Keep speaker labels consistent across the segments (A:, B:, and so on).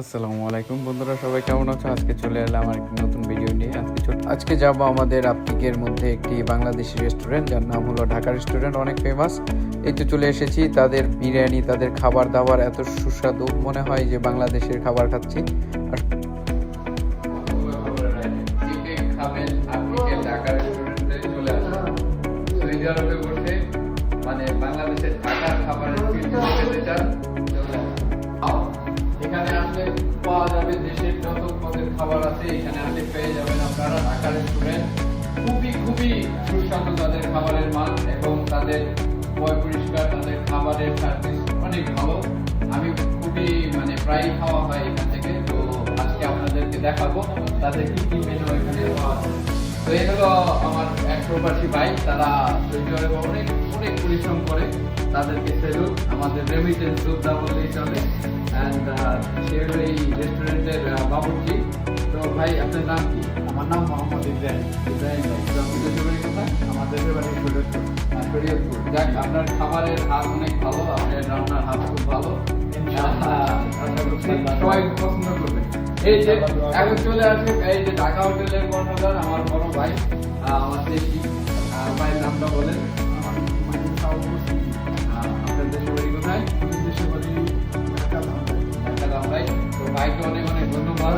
A: আসসালামু আলাইকুম বন্ধুরা, সবাই কেমন আছো? আজকে চলে এলাম আর একটি নতুন ভিডিও নিয়ে। আজকে আজকে যাব আমাদের আপটিকের মধ্যে একটি বাংলাদেশি রেস্টুরেন্ট যার নাম হলো ঢাকা রেস্টুরেন্ট অনেক ফেমাস এই তো চলে এসেছি, তাদের বিরিয়ানি, তাদের খাবার দাবার এত সুস্বাদু মনে হয় যে বাংলাদেশের খাবার খাচ্ছি। আর খাবার এখানে আসলে পেয়ে যাবেন আপনারা ঢাকা রেস্টুরেন্ট খুবই খুবই সুস্বাদু তাদের খাবারের মান এবং তাদের পয় পরিষ্কার, তাদের খাবারের সার্ভিস অনেক ভালো। আমি খুবই মানে প্রায় খাওয়া হয় এখান থেকে। তো আজকে আপনাদেরকে দেখাবো তাদের কি কি মেনু এখানে পাওয়া। তো এই হলো আমার এক ভাই, তারা সৌদি অনেক অনেক পরিশ্রম করে তাদেরকে সেলুট আমাদের রেমিটেন্স যোদ্ধা বললেই চলে। অ্যান্ড সে হলো এই রেস্টুরেন্টের বাবুর্চি। ভাই আপনার নাম কি?
B: আমার নাম মোহাম্মদ ইব্রাহিম।
A: ইব্রাহিম ভাই তো বাড়ি কোথায়?
B: আমার বাড়ি শরীয়তপুর
A: শরীয়তপুর যাক আপনার খাবারের হাত অনেক ভালো আপনার রান্নার হাত খুব ভালো। সবাই পছন্দ করবে। এই যে এখন চলে আসবে এই যে ঢাকা হোটেলের কর্ণধার আমার বড় ভাই আমার দেশি ভাইয়ের নামটা বলেন।
B: আমার সাউথ
A: আহ, আপনার দেশের বাড়ি কোথায়?
B: দেশের বাড়ি ঢাকা ধামরাই।
A: তো ভাইকে অনেক অনেক ধন্যবাদ।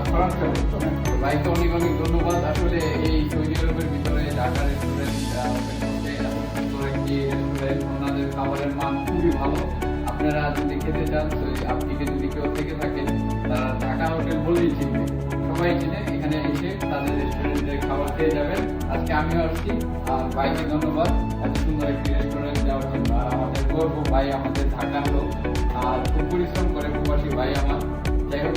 A: তো ভাইকে অনেক অনেক ধন্যবাদ আসলে এই সৌদি আরবের ভিতরে ঢাকা রেস্টুরেন্ট ওনাদের খাবারের মান খুবই ভালো আপনারা যদি খেতে চান আপনিকে যদি কেউ থেকে থাকেন তারা ঢাকা হোটেল বলেই চিনবে সবাই চিনে এখানে এসে তাদের রেস্টুরেন্টের খাবার খেয়ে যাবেন আজকে আমিও আসছি আর ভাইকে ধন্যবাদ এত সুন্দর একটি রেস্টুরেন্ট দেওয়ার জন্য আর আমাদের গর্ব ভাই আমাদের ঢাকার লোক আর খুব পরিশ্রম করে প্রবাসী ভাই আমার যাই হোক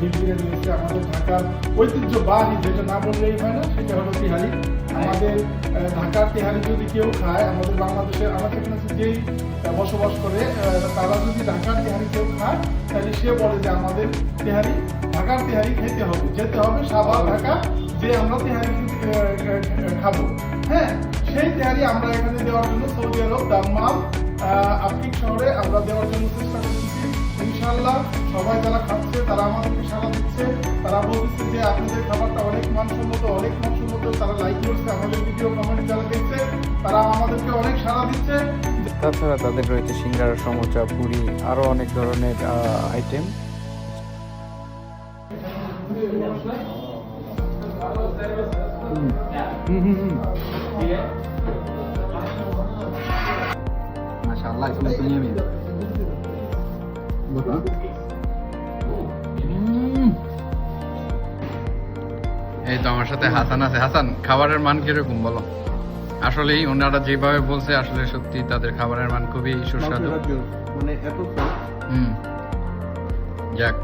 B: বিরিয়ানি আছে আমাদের ঢাকার ঐতিহ্যবাহী, যেটা না বললেই হয় না, সেটা হলো তিহারি। আমাদের ঢাকার তিহারি যদি কেউ খায়, আমাদের বাংলাদেশের আমাদের এখানে যেই বসবাস করে তারা যদি ঢাকার তিহারি কেউ খায়, তাহলে সে বলে যে আমাদের তিহারি, ঢাকার তিহারি খেতে হবে। যেতে হবে সাভার, ঢাকা, যে আমরা তিহারি খাব। হ্যাঁ সেই তেহারি আমরা এখানে দেওয়ার জন্য সৌদি আরব দাম্মাম আফ্রিক শহরে আমরা দেওয়ার জন্য চেষ্টা করতেছি ইনশাল্লাহ সবাই যারা খাচ্ছে তারা আমাদেরকে সারা দিচ্ছে। তারা বলছে যে আপনাদের খাবারটা অনেক মানসম্মত অনেক মানসম্মত। তারা লাইক করছে আমাদের ভিডিও কমেন্ট যারা দেখছে তারা আমাদেরকে অনেক সারা দিচ্ছে।
A: তাছাড়া তাদের রয়েছে সিঙ্গারা সমোচা পুরি আরও অনেক ধরনের আইটেম মাশাআল্লাহ এখানে দুনিয়া ये এই তো আমার সাথে হাসান আছে। হাসান খাবারের মান কীরকম বলো? আসলেই ওনারা যেভাবে বলছে আসলে সত্যি তাদের খাবারের মান খুবই সুস্বাদু।
B: মানে এত
A: হুম। যাক।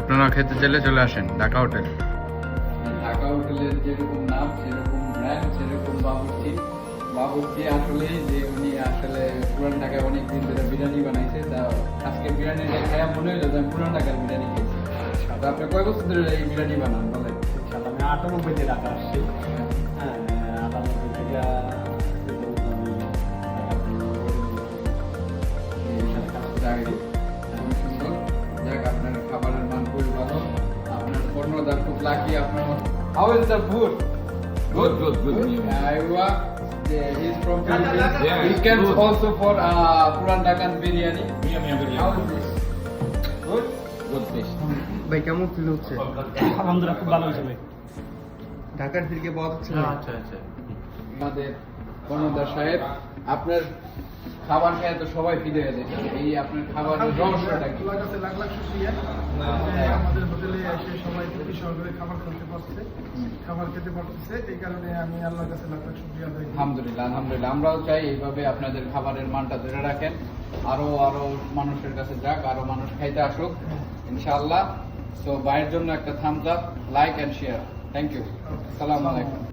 A: আপনারা খেতে চাইলে চলে আসেন ঢাকা হোটেল। ঢাকা হোটেলের যেরকম নাম সেরকম ব্র্যান্ড সেরকম বাবুর্চি। বাবুর্চি আসলে যে উনি আসলে পুরান ঢাকায় অনেক দিন ধরে বিরিয়ানি বানাইছে তা আজকে বিরিয়ানিটা খায়া মনে হলো যে আমি পুরান ঢাকার বিরিয়ানি খেয়েছি তো আপনি কয় বছর ধরে এই বিরিয়ানি বানান বলেন
B: আমি আটানব্বই থেকে ঢাকা আসছি হ্যাঁ আটানব্বই থেকে
A: আপনার খাবারের মান খুবই ভালো। আপনার কর্ণধার খুব lucky, আপনার is the food? Good, good, good. Uh, you are- yeah, he's from Philippines.
C: Yeah,
A: He came
C: good.
A: also for uh, Puran Dakan biryani.
C: Mia mia
A: How is this? Good? Good dish.
D: ভাই কেমন feel হচ্ছে
B: আলহামদুলিল্লাহ খুব ভালো হয়েছে ভাই
D: ঢাকার ফিরকে পাওয়া যাচ্ছে
C: আচ্ছা আচ্ছা
A: আমাদের কর্ণধার সাহেব আপনার খাবার খেয়ে তো সবাই ফিরে যেতে এই আপনার খাবারের রহস্যটা কি
B: লাখ লাখ শুকরিয়া আমাদের হোটেলে এসে সবাই তৃপ্তি সহকারে খাবার খেতে পারছে খাবার খেতে পারতেছে এই কারণে আমি আল্লাহর কাছে লাখ লাখ শুক্রিয়া আদায় করি।
A: আলহামদুলিল্লাহ আলহামদুলিল্লাহ। আমরাও চাই এইভাবে আপনাদের খাবারের মানটা ধরে রাখেন। আরও আরও মানুষের কাছে যাক আরও মানুষ খাইতে আসুক ইনশাআল্লাহ। সো ভাইয়ের জন্য একটা thumbs up like and share thank you সালাম আলাইকুম।